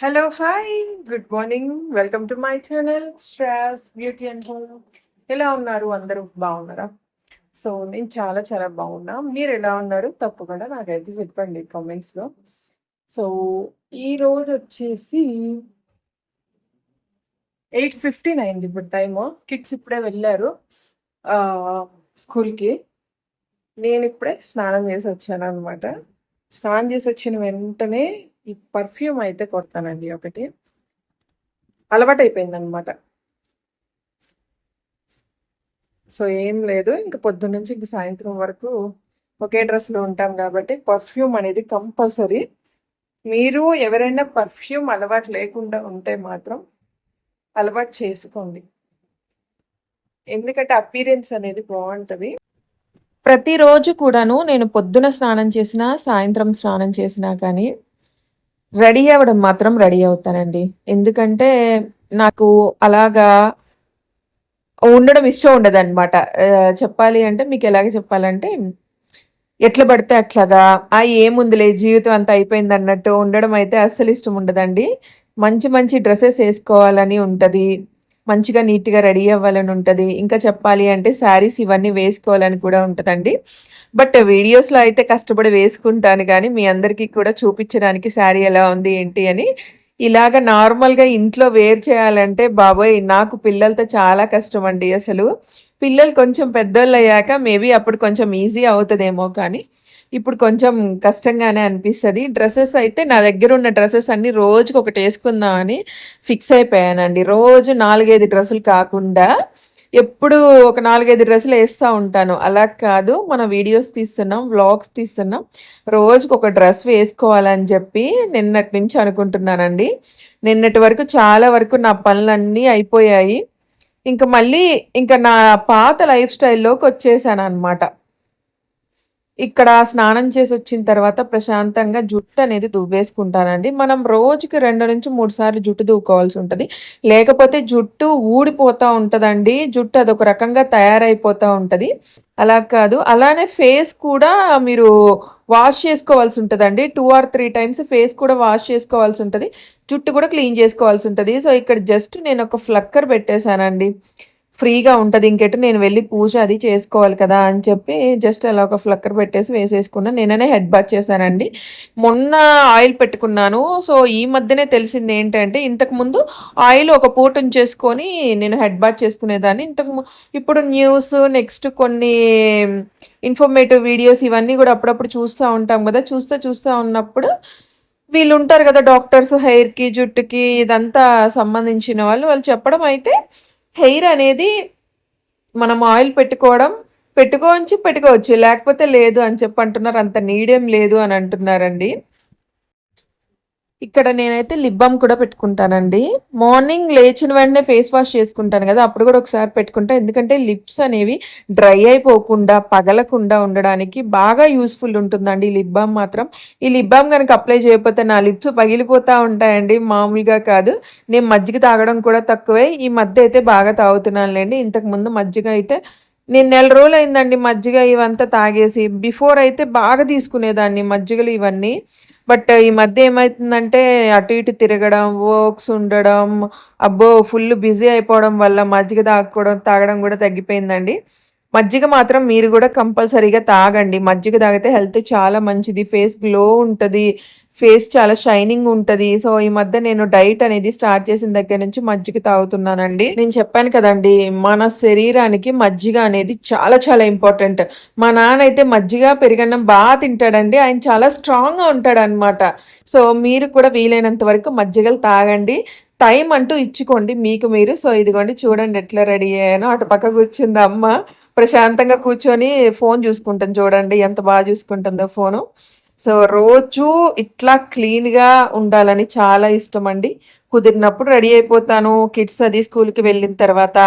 Hello hi good morning welcome to my channel straws beauty and home ఎలా ఉన్నారు? అందరూ బాగున్నారా? సో నేను చాలా చాలా బాగున్నా. మీరు ఎలా ఉన్నారు? తప్పకుండా నాకైతే చెప్పండి కామెంట్స్లో సో ఈ రోజు వచ్చేసి ఎయిట్ ఫిఫ్టీన్ అయింది ఇప్పుడు టైము కిడ్స్ ఇప్పుడే వెళ్ళారు స్కూల్కి. నేను ఇప్పుడే స్నానం చేసి వచ్చాను అనమాట స్నానం చేసి వచ్చిన వెంటనే ఈ పర్ఫ్యూమ్ అయితే కొడతానండి ఒకటి. అలవాటు అయిపోయింది అనమాట సో ఏం లేదు. ఇంకా పొద్దున్న నుంచి ఇంక సాయంత్రం వరకు ఒకే డ్రెస్లో ఉంటాం కాబట్టి పర్ఫ్యూమ్ అనేది కంపల్సరీ. మీరు ఎవరైనా పర్ఫ్యూమ్ అలవాటు లేకుండా ఉంటే మాత్రం అలవాటు చేసుకోండి. ఎందుకంటే అపీరెన్స్ అనేది బాగుంటుంది. ప్రతిరోజు కూడాను నేను పొద్దున స్నానం చేసినా సాయంత్రం స్నానం చేసినా కానీ రెడీ అవ్వడం మాత్రం రెడీ అవుతానండి. ఎందుకంటే నాకు అలాగా ఉండడం ఇష్టం ఉండదు అనమాట చెప్పాలి అంటే మీకు ఎలాగ చెప్పాలంటే ఎట్లా పడితే అట్లాగా ఆ ఏముందిలే జీవితం అంతా అయిపోయింది అన్నట్టు ఉండడం అయితే అస్సలు ఇష్టం ఉండదండి. మంచి మంచి డ్రెస్సెస్ వేసుకోవాలని ఉంటుంది. మంచిగా నీట్గా రెడీ అవ్వాలని ఉంటుంది. ఇంకా చెప్పాలి అంటే శారీస్ ఇవన్నీ వేసుకోవాలని కూడా ఉంటుందండి. బట్ వీడియోస్లో అయితే కష్టపడి వేసుకుంటాను కానీ మీ అందరికీ కూడా చూపించడానికి శారీ ఎలా ఉంది ఏంటి అని ఇలాగ నార్మల్గా ఇంట్లో వేర్ చేయాలంటే బాబోయ్ నాకు పిల్లలతో చాలా కష్టం అండి అసలు. పిల్లలు కొంచెం పెద్దోళ్ళు అయ్యాక మేబీ అప్పుడు కొంచెం ఈజీ అవుతుందేమో కానీ ఇప్పుడు కొంచెం కష్టంగానే అనిపిస్తుంది. డ్రెస్సెస్ అయితే నా దగ్గర ఉన్న డ్రెస్సెస్ అన్ని రోజుకి ఒకటి వేసుకుందామని ఫిక్స్ అయిపోయానండి. రోజు నాలుగైదు డ్రెస్సులు కాకుండా ఎప్పుడు ఒక నాలుగైదు డ్రెస్సులు వేస్తూ ఉంటాను. అలా కాదు మనం వీడియోస్ తీస్తున్నాం వ్లాగ్స్ తీస్తున్నాం. రోజుకి ఒక డ్రెస్ వేసుకోవాలని చెప్పి నిన్నటి నుంచి అనుకుంటున్నానండి. నిన్నటి వరకు చాలా వరకు నా పనులన్నీ అయిపోయాయి. ఇంకా మళ్ళీ ఇంకా నా పాత లైఫ్ స్టైల్లోకి వచ్చేసాను అనమాట ఇక్కడ స్నానం చేసి వచ్చిన తర్వాత ప్రశాంతంగా జుట్టు అనేది దువ్వేసుకుంటానండి. మనం రోజుకి రెండు నుంచి మూడు సార్లు జుట్టు దువ్వుకోవాల్సి ఉంటుంది. లేకపోతే జుట్టు ఊడిపోతూ ఉంటుందండి. జుట్టు అదొక రకంగా తయారైపోతూ ఉంటుంది. అలా కాదు. అలానే ఫేస్ కూడా మీరు వాష్ చేసుకోవాల్సి ఉంటుందండి. Two or three times face కూడా వాష్ చేసుకోవాల్సి ఉంటుంది. జుట్టు కూడా క్లీన్ చేసుకోవాల్సి ఉంటుంది. సో ఇక్కడ జస్ట్ నేను ఒక ఫ్లక్కర్ పెట్టేశానండి. ఫ్రీగా ఉంటుంది. ఇంకెటు నేను వెళ్ళి పూజ అది చేసుకోవాలి కదా అని చెప్పి జస్ట్ అలా ఒక ఫ్లక్కర్ పెట్టేసి వేసేసుకున్నాను నేననే హెడ్ బాత్ చేశానండి. మొన్న ఆయిల్ పెట్టుకున్నాను. సో ఈ మధ్యనే తెలిసింది ఏంటంటే ఇంతకుముందు ఆయిల్ ఒక పూట ఉంచేసుకొని నేను హెడ్ బాత్ చేసుకునేదాన్ని. ఇంతకు ఇప్పుడు న్యూస్ నెక్స్ట్ కొన్ని ఇన్ఫర్మేటివ్ వీడియోస్ ఇవన్నీ కూడా అప్పుడప్పుడు చూస్తూ ఉంటాం కదా. చూస్తూ చూస్తూ ఉన్నప్పుడు వీళ్ళు ఉంటారు కదా డాక్టర్స్ హెయిర్కి జుట్టుకి ఇదంతా సంబంధించిన వాళ్ళు. వాళ్ళు చెప్పడం అయితే హెయిర్ అనేది మనం ఆయిల్ పెట్టుకోవడం పెట్టుకోవచ్చు పెట్టుకోవచ్చు. లేకపోతే లేదు అని చెప్పి అంటున్నారు. అంత నీడేం లేదు అని అంటున్నారండి. ఇక్కడ నేనైతే లిప్ బామ్ కూడా పెట్టుకుంటానండి. మార్నింగ్ లేచిన వెంటనే ఫేస్ వాష్ చేసుకుంటాను కదా అప్పుడు కూడా ఒకసారి పెట్టుకుంటా. ఎందుకంటే లిప్స్ అనేవి డ్రై అయిపోకుండా పగలకుండా ఉండడానికి బాగా యూస్ఫుల్ ఉంటుందండి ఈ లిప్ బామ్ మాత్రం. ఈ లిప్ బామ్ కనుక అప్లై చేయకపోతే నా లిప్స్ పగిలిపోతూ ఉంటాయండి మామూలుగా కాదు. నేను మజ్జిగ తాగడం కూడా తక్కువే. ఈ మధ్య అయితే బాగా తాగుతున్నానులేండి. ఇంతకు ముందు మజ్జిగ అయితే నేను నెల రోజులు అయిందండి మజ్జిగ ఇవంతా తాగేసి బిఫోర్ అయితే బాగా తీసుకునేదాన్ని మజ్జిగలు ఇవన్నీ. బట్ ఈ మధ్య ఏమవుతుందంటే అటు ఇటు తిరగడం వర్క్స్ ఉండడం అబ్బో ఫుల్ బిజీ అయిపోవడం వల్ల మజ్జిగ తాగడం తాగడం కూడా తగ్గిపోయిందండి. మజ్జిగ మాత్రం మీరు కూడా కంపల్సరీగా తాగండి. మజ్జిగ తాగితే హెల్త్ చాలా మంచిది ఫేస్ గ్లో ఉంటుంది ఫేస్ చాలా షైనింగ్ ఉంటుంది. సో ఈ మధ్య నేను డైట్ అనేది స్టార్ట్ చేసిన దగ్గర నుంచి మజ్జిగ తాగుతున్నానండి. నేను చెప్పాను కదండి మన శరీరానికి మజ్జిగ అనేది చాలా చాలా ఇంపార్టెంట్. మా నాన్న అయితే మజ్జిగ పెరిగన్నం బాగా తింటాడండి. ఆయన చాలా స్ట్రాంగ్గా ఉంటాడు అనమాట సో మీరు కూడా వీలైనంత వరకు మజ్జిగలు తాగండి. టైం అంటూ ఇచ్చుకోండి మీకు మీరు. సో ఇదిగోండి చూడండి ఎట్లా రెడీ అయ్యానో. అటు పక్క కూర్చుంది అమ్మ. ప్రశాంతంగా కూర్చొని ఫోన్ చూసుకుంటాను చూడండి ఎంత బాగా చూసుకుంటుందో ఫోను. సో రోజు ఇట్లా క్లీన్గా ఉండాలని చాలా ఇష్టం అండి కుదిరినప్పుడు రెడీ అయిపోతాను. కిడ్స్ అది స్కూల్కి వెళ్ళిన తర్వాత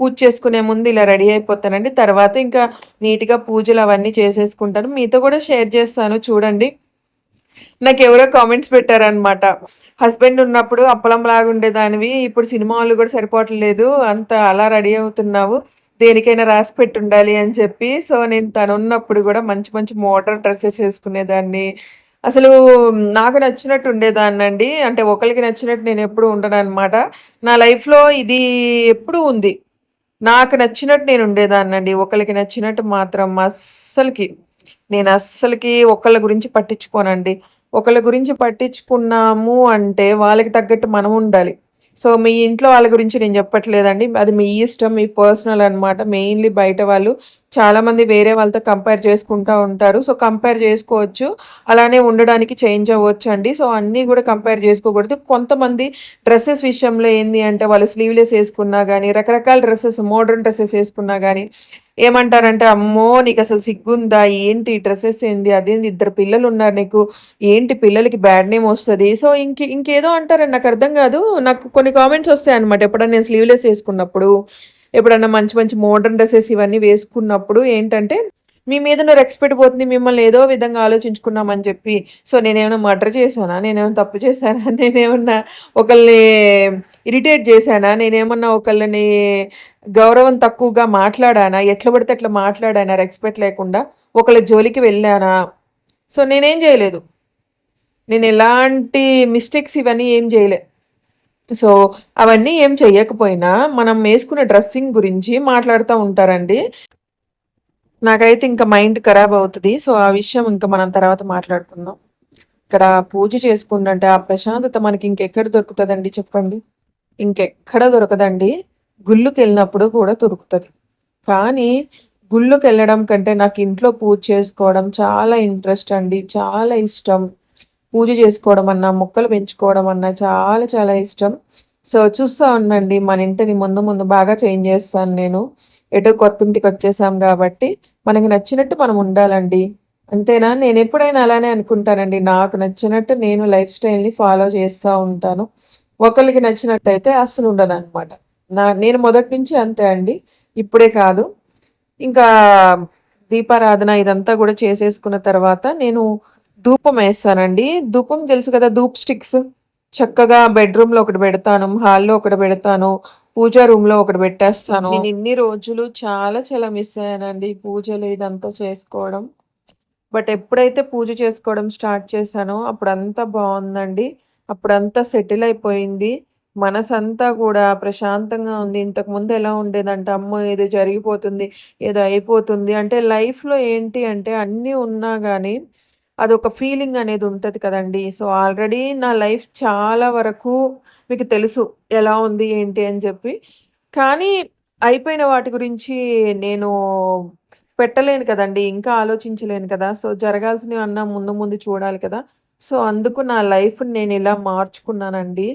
పూజ చేసుకునే ముందు ఇలా రెడీ అయిపోతానండి. తర్వాత ఇంకా నీట్గా పూజలు అవన్నీ చేసేసుకుంటాను. మీతో కూడా షేర్ చేస్తాను చూడండి. నాకు ఎవరో కామెంట్స్ పెట్టారనమాట హస్బెండ్ ఉన్నప్పుడు అప్పలం లాగా ఉండేదానివి ఇప్పుడు సినిమా కూడా సరిపోవట్లేదు. అంత అలా రెడీ అవుతున్నావు. దేనికైనా రాసి పెట్టి ఉండాలి అని చెప్పి సో నేను తను ఉన్నప్పుడు కూడా మంచి మంచి మోడర్న్ డ్రెస్సెస్ వేసుకునేదాన్ని అసలు నాకు నచ్చినట్టు ఉండేదాన్నండి. అంటే ఒకరికి నచ్చినట్టు నేను ఎప్పుడు ఉండను అనమాట నా లైఫ్‌లో ఇది ఎప్పుడు ఉంది. నాకు నచ్చినట్టు నేను ఉండేదాన్నండి. ఒకళ్ళకి నచ్చినట్టు మాత్రం అస్సలకి నేను అస్సలకి ఒకళ్ళ గురించి పట్టించుకోనండి. ఒకళ్ళ గురించి పట్టించుకున్నాము అంటే వాళ్ళకి తగ్గట్టు మనం ఉండాలి. సో, మీ ఇంట్లో వాళ్ళ గురించి నేను చెప్పట్లేదండి. అది మీ ఇష్టం. మీ పర్సనల్ అనమాట. మెయిన్‌లీ బయట వాళ్ళు చాలామంది వేరే వాళ్ళతో కంపేర్ చేసుకుంటూ ఉంటారు. సో, కంపేర్ చేసుకోవచ్చు. అలానే ఉండడానికి చేంజ్ అవ్వచ్చు అండి సో, అన్నీ కూడా కంపేర్ చేసుకోకూడదు. కొంతమంది డ్రెస్సెస్ విషయంలో ఏంది అంటే వాళ్ళు స్లీవ్‌లెస్ వేసుకున్నా కానీ రకరకాల డ్రెస్సెస్ మోడర్న్ డ్రెస్సెస్ వేసుకున్నా కానీ ఏమంటారంటే, "అమ్మో! నీకు అసలు సిగ్గుందా? ఏంటి ఈ ఏంది? అదేంది ఇద్దరు పిల్లలున్నారు నీకు. ఏంటి పిల్లలకి బ్యాడ్ నేమ్ వస్తుంది సో, ఇంక ఇంకేదో అంటారని నాకు అర్థం కాదు నాకు కొన్ని కామెంట్స్ వస్తాయి అనమాట ఎప్పుడన్నా నేను స్లీవ్‌లెస్ వేసుకున్నప్పుడు ఎప్పుడన్నా మంచి మంచి మోడర్న్ డ్రెస్సెస్ ఇవన్నీ వేసుకున్నప్పుడు ఏంటంటే, "మీ మీద ఉన్న రెస్పెక్ట్ పోతుంది. మిమ్మల్ని ఏదో విధంగా ఆలోచించుకున్నామని చెప్పి." సో, నేనేమైనా మర్డర్ చేశానా? నేనేమైనా తప్పు చేశానా? నేనేమన్నా ఒకళ్ళని ఇరిటేట్ చేశానా? నేనేమన్నా ఒకళ్ళని గౌరవం తక్కువగా మాట్లాడానా? ఎట్లా పడితే అట్లా మాట్లాడానా రెస్పెక్ట్ లేకుండా? ఒకళ్ళ జోలికి వెళ్ళానా? సో, నేనేం చేయలేదు నేను ఎలాంటి మిస్టేక్స్ ఇవన్నీ ఏం చేయలే సో, అవన్నీ ఏం చెయ్యకపోయినా మనం వేసుకున్న డ్రెస్సింగ్ గురించి మాట్లాడుతూ ఉంటారండి. నాకైతే ఇంకా మైండ్ ఖరాబ్ అవుతుంది సో, ఆ విషయం ఇంకా మనం తర్వాత మాట్లాడుకుందాం. ఇక్కడ పూజ చేసుకుంటుంటే ఆ ప్రశాంతత మనకి ఇంకెక్కడ దొరుకుతుందండి చెప్పండి? ఇంకెక్కడ దొరకదండి. గుళ్ళుకెళ్ళినప్పుడు కూడా దొరుకుతుంది కానీ గుళ్ళుకెళ్ళడం కంటే నాకు ఇంట్లో పూజ చేసుకోవడం చాలా ఇంట్రెస్ట్ అండి. చాలా ఇష్టం. పూజ చేసుకోవడం అన్నా, మొక్కలు పెంచుకోవడం అన్నా చాలా చాలా ఇష్టం. సో, చూస్తా ఉండండి మన ఇంటిని ముందు ముందు బాగా చేంజ్ చేస్తాను నేను. ఎటో కొత్త ఇంటికి వచ్చేసాం కాబట్టి మనకి నచ్చినట్టు మనం ఉండాలండి. అంతేనా? నేను ఎప్పుడైనా అలానే అనుకుంటానండి. నాకు నచ్చినట్టు నేను లైఫ్ స్టైల్‌ని ఫాలో చేస్తూ ఉంటాను. ఒకరికి నచ్చినట్టయితే అస్సలు ఉండననమాట. నా నేను మొదటి నుంచి అంతే అండి. ఇప్పుడే కాదు. ఇంకా దీపారాధన ఇదంతా కూడా చేసేసుకున్న తర్వాత నేను ధూపం వేస్తానండి ధూపం తెలుసు కదా! ధూప్ స్టిక్స్. చక్కగా బెడ్‌రూమ్‌లో ఒకటి పెడతాను. హాల్‌లో ఒకటి పెడతాను. పూజా రూమ్‌లో ఒకటి పెట్టేస్తాను. నేను ఇన్ని రోజులు చాలా చాలా మిస్ అయ్యానండి. పూజలు ఇదంతా చేసుకోవడం. బట్ ఎప్పుడైతే పూజ చేసుకోవడం స్టార్ట్ చేశానో అప్పుడంతా బావుందండి. అప్పుడంతా సెటిల్ అయిపోయింది. మనసంతా గూడా ప్రశాంతంగా ఉంది. ఇంతకుముందు ఎలా ఉండేదంటే, అమ్మో! ఏదో జరిగిపోతుంది, ఏదో అయిపోతుంది అంటే లైఫ్‌లో ఏంటి అంటే అన్నీ ఉన్నా గానీ అదొక ఫీలింగ్ అనేది ఉంటుంది కదండీ! సో, ఆల్రెడీ నా లైఫ్ చాలా వరకు మీకు తెలుసు ఎలా ఉంది, ఏంటి అని చెప్పి. కానీ అయిపోయిన వాటి గురించి నేను పెట్టలేను కదండి ఇంకా ఆలోచించలేను కదా! సో, జరగాల్సినవి అన్నా ముందు ముందు చూడాలి కదా! సో, అందుకు నా లైఫ్ నేను ఇలా మార్చుకున్నానండి.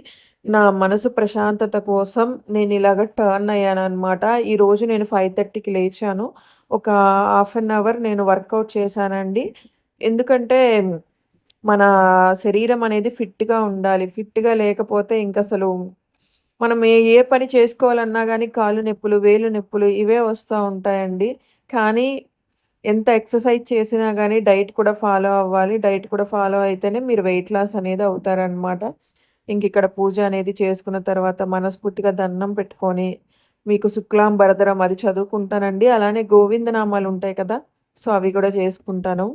నా మనసు ప్రశాంతత కోసం నేను ఇలాగ టర్న్ అయ్యాను అనమాట ఈరోజు నేను 5:30కి లేచాను. ఒక హాఫ్ అన్ అవర్ నేను వర్కౌట్ చేశానండి. ఎందుకంటే మన శరీరం అనేది ఫిట్‌గా ఉండాలి. ఫిట్‌గా లేకపోతే ఇంకసలు మనం ఏ ఏ పని చేసుకోవాలన్నా కానీ కాళ్ళు నొప్పులు, వేలు నొప్పులు ఇవే వస్తూ ఉంటాయండి. కానీ ఎంత ఎక్సర్సైజ్ చేసినా కానీ డైట్ కూడా ఫాలో అవ్వాలి. డైట్ కూడా ఫాలో అయితేనే మీరు వెయిట్ లాస్ అనేది అవుతారనమాట. ఇంక ఇక్కడ పూజ అనేది చేసుకున్న తర్వాత మనస్ఫూర్తిగా దండం పెట్టుకొని, మీకు శుక్లాం భరదరం అది చదువుకుంటానండి. అలానే గోవిందనామాలుంటాయి కదా! సో, అవి కూడా చేసుకుంటాను.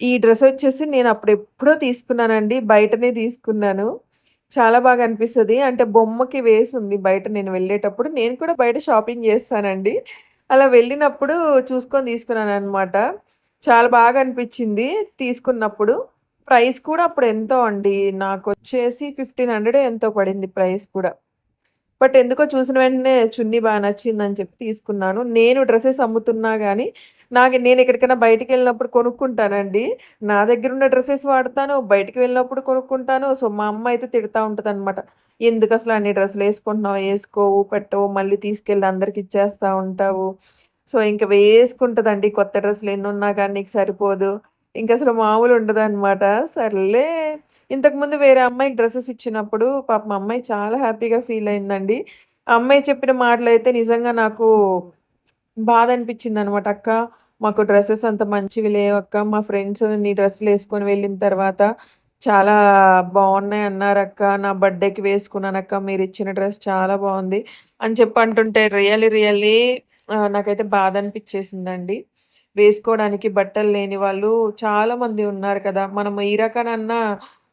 ఈ డ్రెస్ వచ్చేసి నేను అప్పుడెప్పుడో తీసుకున్నానండి. బయటనే తీసుకున్నాను. చాలా బాగా అనిపిస్తుంది అంటే బొమ్మకి వేసుంది బయట నేను వెళ్ళేటప్పుడు. నేను కూడా బయట షాపింగ్ చేస్తానండి. అలా వెళ్ళినప్పుడు చూసుకొని తీసుకున్నాను అనమాట చాలా బాగా అనిపించింది తీసుకున్నప్పుడు. ప్రైస్ కూడా అప్పుడు ఎంతో అండి. నాకు వచ్చేసి ఫిఫ్టీన్ హండ్రెడ్ ఎంతో పడింది ప్రైస్ కూడా. బట్ ఎందుకో చూసిన వెంటనే చున్నీ బాగా నచ్చిందని చెప్పి తీసుకున్నాను. నేను డ్రెస్సెస్ అమ్ముతున్నా కానీ నాకు నేను ఎక్కడికైనా బయటికెళ్ళినప్పుడు కొనుక్కుంటానండి. నా దగ్గర ఉన్న డ్రెస్సెస్ వాడతాను. బయటికి వెళ్ళినప్పుడు కొనుక్కుంటాను. సో, మా అమ్మ అయితే తిడతా ఉంటదనమాట. "ఎందుకసలు అన్ని డ్రెస్సులు వేసుకుంటున్నావు వేసుకోవు పెట్టవు, మళ్ళీ తీసుకెళ్ళి అందరికి ఇచ్చేస్తూ ఉంటావు." సో, ఇంక వేసుకుంటుందండి కొత్త డ్రెస్సులు ఎన్ని ఉన్నా కానీ నీకు సరిపోదు. ఇంకసలు మామూలు ఉండదనమాట. సర్లే ఇంతకుముందు వేరే అమ్మాయికి డ్రెస్సెస్ ఇచ్చినప్పుడు పాపం మా అమ్మాయి చాలా హ్యాపీగా ఫీల్ అయిందండి. ఆ అమ్మాయి చెప్పిన మాటలు అయితే నిజంగా నాకు బాధ అనిపిచ్చిందనమాట. "అక్క మాకు డ్రెస్సెస్ అంత మంచివి లేవక్క. మా ఫ్రెండ్స్ నీ డ్రెస్సులు వేసుకొని వెళ్ళిన తర్వాత చాలా బాగున్నాయి అన్నారక్క. నా బర్త్‌డేకి వేసుకున్నానక్క. మీరు ఇచ్చిన డ్రెస్ చాలా బాగుంది అని చెప్పి అంటుంటే రియల్లీ రియల్లీ నాకైతే బాధ అనిపించేసిందండి వేసుకోవడానికి బట్టలు లేని వాళ్ళు చాలామంది ఉన్నారు కదా! మనం ఈ రకానన్నా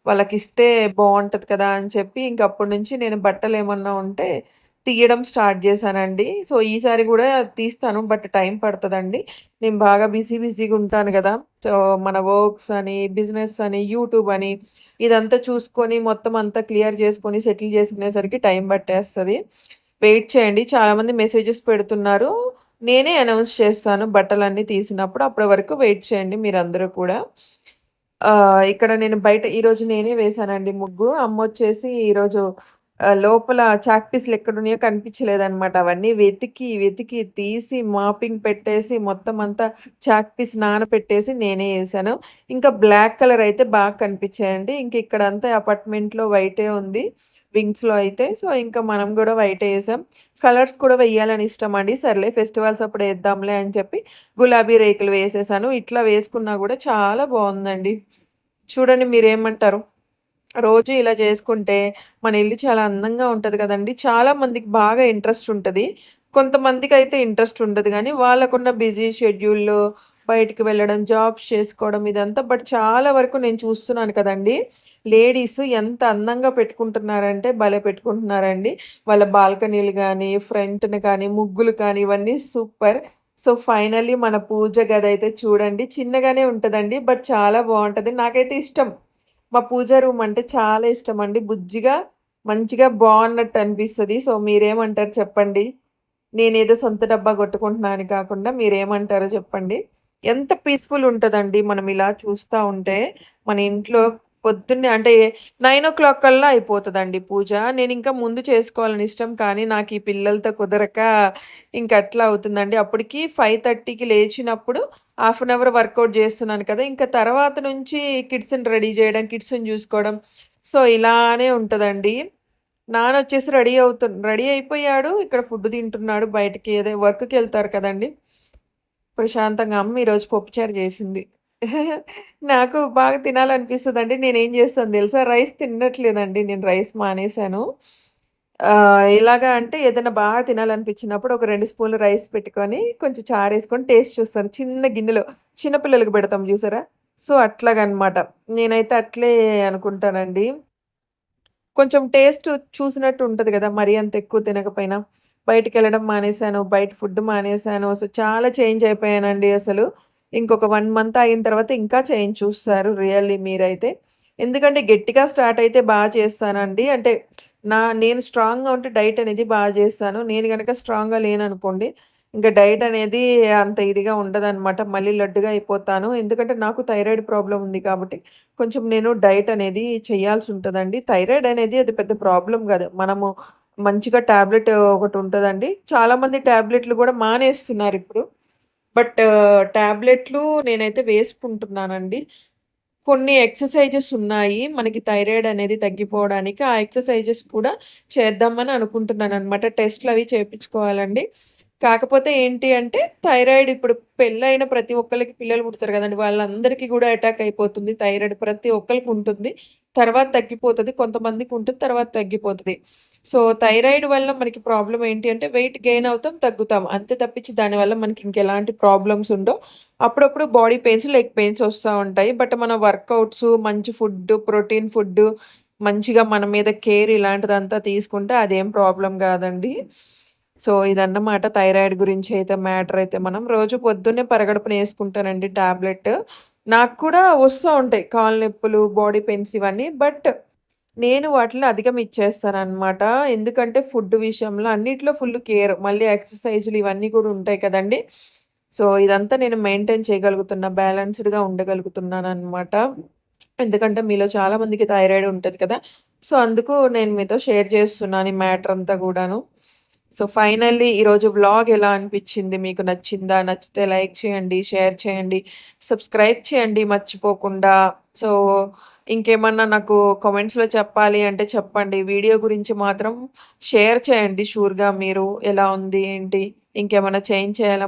వాళ్ళకిస్తే బాగుంటుంది కదా! అని చెప్పి ఇంక అప్పటి నుంచి నేను బట్టలు ఏమన్నా ఉంటే తీయడం స్టార్ట్ చేశానండి. సో, ఈసారి కూడా తీస్తాను. బట్ టైం పడుతుందండి నేను బాగా బిజీ బిజీగా ఉంటాను కదా సో, మన వర్క్స్ అని, బిజినెస్ అని, యూట్యూబ్ అని ఇదంతా చూసుకొని మొత్తం అంతా క్లియర్ చేసుకొని సెటిల్ చేసుకునేసరికి టైం పట్టేస్తుంది వెయిట్ చేయండి. చాలామంది మెసేజెస్ పెడుతున్నారు. నేనే అనౌన్స్ చేస్తాను బట్టలన్నీ తీసినప్పుడు. అప్పటి వరకు వెయిట్ చేయండి మీరందరూ కూడా. ఇక్కడ నేను బయట ఈరోజు నేనే వేశానండి ముగ్గు. అమ్మొచ్చేసి ఈరోజు లోపల చాక్ పీస్‌లు ఎక్కడున్నాయో కనిపించలేదనమాట. అవన్నీ వెతికి, వెతికి తీసి మాపింగ్ పెట్టేసి మొత్తం అంతా చాక్ పీస్ నానపెట్టేసి నేనే వేసాను ఇంకా బ్లాక్ కలర్ అయితే బాగా కనిపించాయండి. ఇంక ఇక్కడంతా అపార్ట్మెంట్‌లో వైటే ఉంది. వింగ్స్‌లో అయితే. సో, ఇంకా మనం కూడా వైటే వేసాం కలర్స్ కూడా వెయ్యాలని అండి సర్లే ఫెస్టివల్స్ అప్పుడు వేద్దాంలే అని చెప్పి గులాబీ రేకులు వేసేసాను. ఇట్లా వేసుకున్నా కూడా చాలా బాగుందండి చూడండి మీరేమంటారు? రోజు ఇలా చేసుకుంటే మన ఇల్లు చాలా అందంగా ఉంటుంది కదండి చాలా మందికి బాగా ఇంట్రెస్ట్ ఉంటుంది కొంతమందికి అయితే ఇంట్రెస్ట్ ఉండదు కానీ వాళ్ళకున్న బిజీ షెడ్యూల్‌లో బయటికి వెళ్ళడం, జాబ్స్ చేసుకోవడం ఇదంతా బట్ చాలా వరకు నేను చూస్తున్నాను కదండీ! లేడీస్ ఎంత అందంగా పెట్టుకుంటున్నారంటే భలే పెట్టుకుంటున్నారండి. వాళ్ళ బాల్కనీలు కానీ ఫ్రంట్‌ని కానీ, ముగ్గులు కానీ ఇవన్నీ సూపర్. సో, ఫైనల్లీ మన పూజ గది అయితే చూడండి చిన్నగానే ఉంటుందండి బట్ చాలా బాగుంటుంది నాకైతే ఇష్టం. మా పూజ రూమ్ అంటే చాలా ఇష్టం అండి బుజ్జిగా, మంచిగా బాగున్నట్టు అనిపిస్తుంది సో, మీరేమంటారు చెప్పండి? నేనేదో సొంత డబ్బా కొట్టుకుంటున్నా అని కాకుండా మీరేమంటారో చెప్పండి? ఎంత పీస్‌ఫుల్ ఉంటుందండి మనం ఇలా చూస్తూ ఉంటే. మన ఇంట్లో పొద్దున్నే అంటే 9:00 కల్లా అయిపోతుందండి పూజ. నేను ఇంకా ముందు చేసుకోవాలని ఇష్టం. కానీ నాకు ఈ పిల్లలతో కుదరక ఇంక అట్లా అవుతుందండి. అప్పటికి 5:30కి లేచినప్పుడు హాఫ్ అన్ అవర్ వర్కౌట్ చేస్తున్నాను కదా! ఇంకా తర్వాత నుంచి కిడ్స్‌ని రెడీ చేయడం, కిడ్స్‌ని చూసుకోవడం. సో, ఇలానే ఉంటుందండి నాన్న వచ్చేసి రెడీ అవుతు రెడీ అయిపోయాడు. ఇక్కడ ఫుడ్ తింటున్నాడు. బయటకి ఏదో వర్క్కి వెళ్తారు కదండీ! ప్రశాంతంగా అమ్మ ఈరోజు పప్పుచారు చేసింది. నాకు బాగా తినాలనిపిస్తుంది అండి నేనేం చేస్తాను తెలుసా? రైస్ తినట్లేదండి. నేను రైస్ మానేశాను. ఎలాగా అంటే ఏదైనా బాగా తినాలనిపించినప్పుడు ఒక రెండు స్పూన్‌లు రైస్ పెట్టుకొని కొంచెం చారేసుకొని టేస్ట్ చూస్తాను. చిన్న గిన్నెలో చిన్నపిల్లలకు పెడతాం చూసారా? సో, అట్లాగనమాట. నేనైతే అట్లే అనుకుంటానండి. కొంచెం టేస్ట్ చూసినట్టు ఉంటుంది కదా మరీ అంత ఎక్కువ తినకపోయినా. బయటికెళ్ళడం మానేశాను. బయట ఫుడ్ మానేశాను. సో, చాలా చేంజ్ అయిపోయానండి అసలు. ఇంకొక వన్ మంత్ అయిన తర్వాత ఇంకా చేంజ్ చూస్తారు రియల్లీ మీరైతే. ఎందుకంటే గట్టిగా స్టార్ట్ అయితే బాగా చేస్తానండి. అంటే నా నేను స్ట్రాంగ్‌గా ఉంటే డైట్ అనేది బాగా చేస్తాను. నేను కనుక స్ట్రాంగ్‌గా లేననుకోండి, ఇంకా డైట్ అనేది అంత ఇదిగా ఉండదనమాట. మళ్ళీ లడ్డుగా అయిపోతాను. ఎందుకంటే నాకు థైరాయిడ్ ప్రాబ్లం ఉంది కాబట్టి కొంచెం నేను డైట్ అనేది చేయాల్సి ఉంటుందండి థైరాయిడ్ అనేది అది పెద్ద ప్రాబ్లం కాదు మనము మంచిగా టాబ్లెట్ ఉంటుందండి చాలామంది ట్యాబ్లెట్లు కూడా మానేస్తున్నారు ఇప్పుడు బట్ ట్యాబ్లెట్లు నేనైతే వేసుకుంటున్నానండి. కొన్ని ఎక్సర్‌సైజెస్ ఉన్నాయి. మనకి థైరాయిడ్ అనేది తగ్గిపోవడానికి. ఆ ఎక్సర్‌సైజెస్ కూడా చేద్దామని అనుకుంటున్నాను అనమాట టెస్ట్లు అవి చేయించుకోవాలండి కాకపోతే ఏంటి అంటే థైరాయిడ్ ఇప్పుడు పెళ్ళైన ప్రతి ఒక్కరికి పిల్లలు పుడతారు కదండి వాళ్ళందరికీ కూడా అటాక్ అయిపోతుంది. థైరాయిడ్ ప్రతి ఒక్కరికి ఉంటుంది. తర్వాత తగ్గిపోతుంది కొంతమందికి ఉంటుంది. తర్వాత తగ్గిపోతుంది సో, థైరాయిడ్ వల్ల మనకి ప్రాబ్లమ్ ఏంటి అంటే వెయిట్ గెయిన్ అవుతాం, తగ్గుతాం. అంతే తప్పించి దానివల్ల మనకి ఇంకెలాంటి ప్రాబ్లమ్స్ ఉండవు. అప్పుడప్పుడు బాడీ పెయిన్స్, లెగ్ పెయిన్స్ వస్తూ ఉంటాయి. బట్ మన వర్కౌట్స్, మంచి ఫుడ్ ప్రోటీన్ ఫుడ్డు, మంచిగా మన మీద కేర్ ఇలాంటిదంతా తీసుకుంటే అదేం ప్రాబ్లం కాదండి సో, ఇదన్నమాట థైరాయిడ్ గురించి అయితే మ్యాటర్ అయితే మనం రోజు పొద్దున్నే పరగడుపున వేసుకుంటానండి టాబ్లెట్. నాకు కూడా వస్తూ ఉంటాయి. కాళ్ళ నొప్పులు, బాడీ పెయిన్స్ ఇవన్నీ. బట్ నేను వాటిని అనమాట ఎందుకంటే ఫుడ్ విషయంలో అన్నిట్లో ఫుల్ కేర్. మళ్ళీ ఎక్సర్‌సైజులు ఇవన్నీ కూడా ఉంటాయి కదండీ! సో, ఇదంతా నేను మెయింటైన్ చేయగలుగుతున్నా. బ్యాలెన్స్‌డ్‌గా ఉండగలుగుతున్నాను అనమాట ఎందుకంటే మీలో చాలా మందికి థైరాయిడ్ ఉంటుంది కదా! సో, అందుకు నేను మీతో షేర్ చేస్తున్నాను ఈ మ్యాటర్ అంతా కూడాను సో, ఫైనల్లీ ఈరోజు వ్లాగ్ ఎలా అనిపించింది? మీకు నచ్చిందా? నచ్చితే లైక్ చేయండి, షేర్ చేయండి, సబ్స్క్రైబ్ చేయండి మర్చిపోకుండా. సో, ఇంకేమన్నా నాకు కామెంట్స్‌లో చెప్పాలి అంటే చెప్పండి. వీడియో గురించి మాత్రం షేర్ చేయండి షూర్‌గా మీరు. ఎలా ఉంది? ఏంటి? ఇంకేమైనా చేంజ్ చేయాలా?